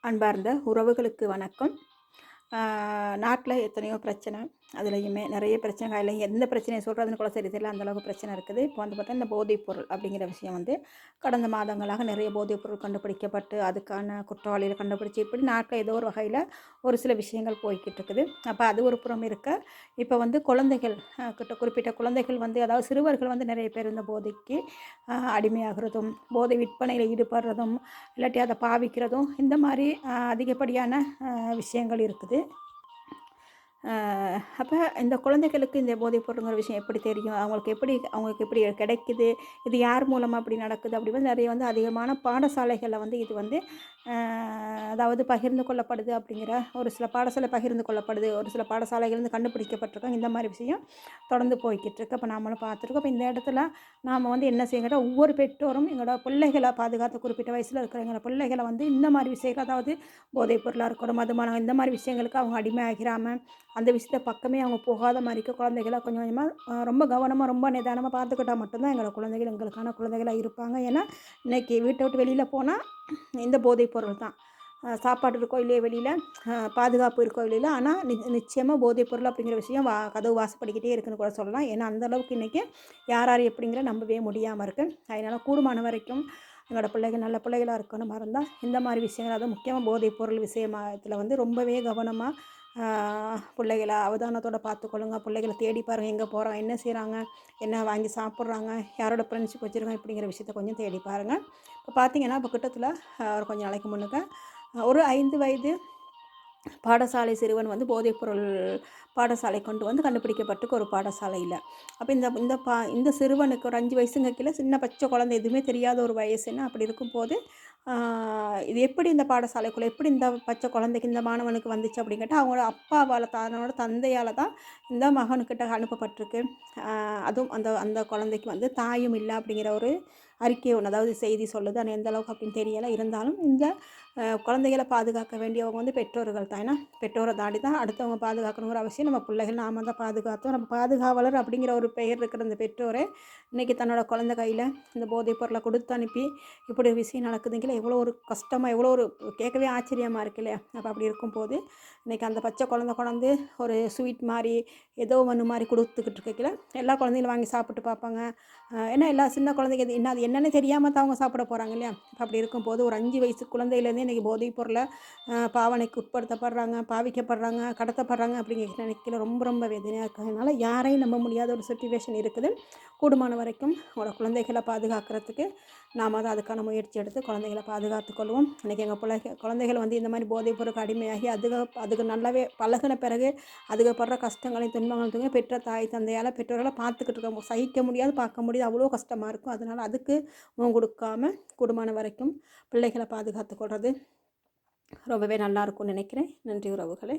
அன்பார்ந்த உறவுகளுக்கு வணக்கம். நாட்டில் எத்தனையோ பிரச்சனை. அதுலேயுமே நிறைய பிரச்சனைகள். எந்த பிரச்சனையை சொல்கிறதுன்னு கூட சரி தெரியல. அந்தளவுக்கு பிரச்சனை இருக்குது. இப்போ வந்து பார்த்தா இந்த போதைப் பொருள் அப்படிங்கிற விஷயம் வந்து கடந்த மாதங்களாக நிறைய போதைப் பொருள் கண்டுபிடிக்கப்பட்டு அதுக்கான குற்றவாளிகள் கண்டுபிடிச்சி இப்படி நாட்டில் ஏதோ ஒரு வகையில் ஒரு சில விஷயங்கள் போய்கிட்டு இருக்குது. அப்போ அது ஒரு புறம் இருக்க இப்போ வந்து குழந்தைகள் கிட்ட குறிப்பிட்ட குழந்தைகள் வந்து அதாவது சிறுவர்கள் வந்து நிறைய பேர் இந்த போதைக்கு அடிமையாகிறதும் போதை விற்பனையில் ஈடுபடுறதும் இல்லாட்டி அதை பாவிக்கிறதும் இந்த மாதிரி அதிகப்படியான விஷயங்கள் இருக்குது. え？அப்போ இந்த குழந்தைகளுக்கு இந்த போதைப் பொருளுங்கிற விஷயம் எப்படி தெரியும்? அவங்களுக்கு எப்படி அவங்களுக்கு எப்படி கிடைக்குது? இது யார் மூலமாக அப்படி நடக்குது? அப்படி வந்து நிறைய வந்து அதிகமான பாடசாலைகளில் வந்து இது வந்து அதாவது பகிர்ந்து கொள்ளப்படுது அப்படிங்கிற ஒரு சில பாடசாலை பகிர்ந்து கொள்ளப்படுது. ஒரு சில பாடசாலைகள் வந்து கண்டுபிடிக்கப்பட்டிருக்காங்க. இந்த மாதிரி விஷயம் தொடர்ந்து போய்கிட்டு இருக்கு அப்போ நாமளும் பார்த்துருக்கோம். அப்போ இந்த இடத்துல நாம் வந்து என்ன செய்யணும்? ஒவ்வொரு பெற்றோரும் எங்களோட பிள்ளைகளை பாதுகாத்த குறிப்பிட்ட வயசில் இருக்கிற எங்களோட பிள்ளைகளை வந்து இந்த மாதிரி விஷயங்கள் அதாவது போதைப் பொருளாக இருக்கணும் மதுமானம் இந்த மாதிரி விஷயங்களுக்கு அவங்க அடிமை ஆகிறாமல் அந்த விஷயத்த பக்கமே அவங்க போகாத மாதிரிக்கு குழந்தைகளை கொஞ்சம் கொஞ்சமாக ரொம்ப கவனமாக ரொம்ப நிதானமாக பார்த்துக்கிட்டால் மட்டும்தான் எங்களோட குழந்தைகள் எங்களுக்கான குழந்தைகளாக இருப்பாங்க. ஏன்னா இன்றைக்கி வீட்டை விட்டு வெளியில் போனால் இந்த போதைப் பொருள் தான். சாப்பாடு இருக்கோ இல்லையோ வெளியில் பாதுகாப்பு இருக்கோ இல்லையில ஆனால் நி நிச்சயமாக போதைப் பொருள் அப்படிங்கிற விஷயம் வா கதவு வாசப்படிக்கிட்டே இருக்குன்னு கூட சொல்லலாம். ஏன்னா அந்தளவுக்கு இன்றைக்கி யார் யார் எப்படிங்கிற நம்பவே முடியாமல் இருக்குது அதனால் கூடுமான வரைக்கும் எங்களோட பிள்ளைகள் நல்ல பிள்ளைகளாக இருக்கணும் மறந்தால் இந்த மாதிரி விஷயங்கள் அதுவும் முக்கியமாக போதைப் பொருள் விஷயத்தில் வந்து ரொம்பவே கவனமாக பிள்ளைகளை அவதானத்தோடு பார்த்துக்கொள்ளுங்க. பிள்ளைகளை தேடி பாருங்கள் எங்கே போகிறாங்க என்ன செய்கிறாங்க என்ன வாங்கி சாப்பிட்றாங்க யாரோட ஃப்ரெண்ட்ஷிப் வச்சுருக்காங்க இப்படிங்கிற விஷயத்த கொஞ்சம் தேடி பாருங்கள் இப்போ பார்த்தீங்கன்னா இப்போ கிட்டத்தில் ஒரு கொஞ்சம் நாளைக்கு முன்னுக்க ஒரு ஐந்து வயது பாடசாலை சிறுவன் வந்து போதைப்பொருள் பாடசாலை கொண்டு வந்து கண்டுபிடிக்கப்பட்டுக்கு ஒரு பாடசாலையில் அப்போ இந்த இந்த பா இந்த சிறுவனுக்கு ஒரு அஞ்சு வயசுங்க கீழே சின்ன பச்சை குழந்தை எதுவுமே தெரியாத ஒரு வயசுன்னு அப்படி இருக்கும்போது இது எப்படி இந்த பாடசாலைக்குள்ளே எப்படி இந்த பச்சை குழந்தைக்கு இந்த மாணவனுக்கு வந்துச்சு அப்படின்னு கேட்டால் அவங்களோட அப்பாவால் தன்னோட தந்தையால் தான் இந்த மகனுக்கிட்ட அனுப்பப்பட்டிருக்கு. அதுவும் அந்த அந்த குழந்தைக்கு வந்து தாயும் இல்லை அப்படிங்கிற ஒரு அறிக்கை ஒன்று அதாவது செய்தி சொல்லுது. ஆனால் எந்த அளவுக்கு அப்படின்னு தெரியலை. இருந்தாலும் இந்த குழந்தைகளை பாதுகாக்க வேண்டியவங்க வந்து பெற்றோர்கள் தான். ஏன்னா பெற்றோரை தாண்டி தான் அடுத்தவங்க பாதுகாக்கணுங்கிற அவசியம். நம்ம பிள்ளைகள் நாம தான் பாதுகாத்தோம். நம்ம பாதுகாவலர் அப்படிங்கிற ஒரு பெயர் இருக்கிற அந்த பெற்றோரை இன்றைக்கி தன்னோட குழந்தை கையில் இந்த போதைப் பொருளை கொடுத்து அனுப்பி இப்படி விஷயம் நடக்குதுங்களே எவ்வளோ ஒரு கஷ்டமாக எவ்வளோ ஒரு கேட்கவே ஆச்சரியமாக இருக்கு இல்லையா? அப்போ அப்படி இருக்கும்போது இன்றைக்கி அந்த பச்சை குழந்த கொண்டாந்து ஒரு ஸ்வீட் மாதிரி ஏதோ ஒன்று மாதிரி கொடுத்துக்கிட்டு இருக்கல எல்லா குழந்தைகளும் வாங்கி சாப்பிட்டு பார்ப்பாங்க. ஏன்னா எல்லா சின்ன குழந்தைங்க என்ன அது என்னென்னு தெரியாமல் தான் அவங்க சாப்பிட போகிறாங்க இல்லையா? அப்படி இருக்கும்போது ஒரு அஞ்சு வயசு குழந்தையிலேருந்தே இன்றைக்கி போதைப் பொருளை பாவனைக்கு உட்படுத்தப்படுறாங்க பாவிக்கப்படுறாங்க கடத்தப்படுறாங்க அப்படிங்கிற நினைக்கல ரொம்ப ரொம்ப வேதனையாக இருக்கிறதுனால யாரையும் நம்ப முடியாத ஒரு சுச்சுவேஷன் இருக்குது. கூடுமான வரைக்கும் ஒரு குழந்தைகளை பாதுகாக்கிறதுக்கு நாம் தான் அதுக்கான முயற்சி எடுத்து குழந்தைகளை பாதுகாத்து கொள்வோம் இன்றைக்கி எங்கள் பிள்ளைகள் குழந்தைகள் வந்து இந்த மாதிரி போதைப் பொருளுக்கு அடிமையாகி அதுக அதுக்கு நல்லாவே பழகின பிறகு அதுக்கு படுற கஷ்டங்களையும் துன்பங்களையும் தூங்க பெற்ற தாய் தந்தையால் பெற்றோர்களை பார்த்துக்கிட்டு இருக்கோம். சகிக்க முடியாது பார்க்க முடியாது. அவ்வளோ கஷ்டமாக இருக்கும். அதனால் அதுக்கு முகம் கொடுக்காம குடும்பம் வரைக்கும் பிள்ளைகளை பாதுகாத்து கொள்வது ரொம்பவே நல்லாயிருக்கும்னு நினைக்கிறேன். நன்றி உறவுகளை.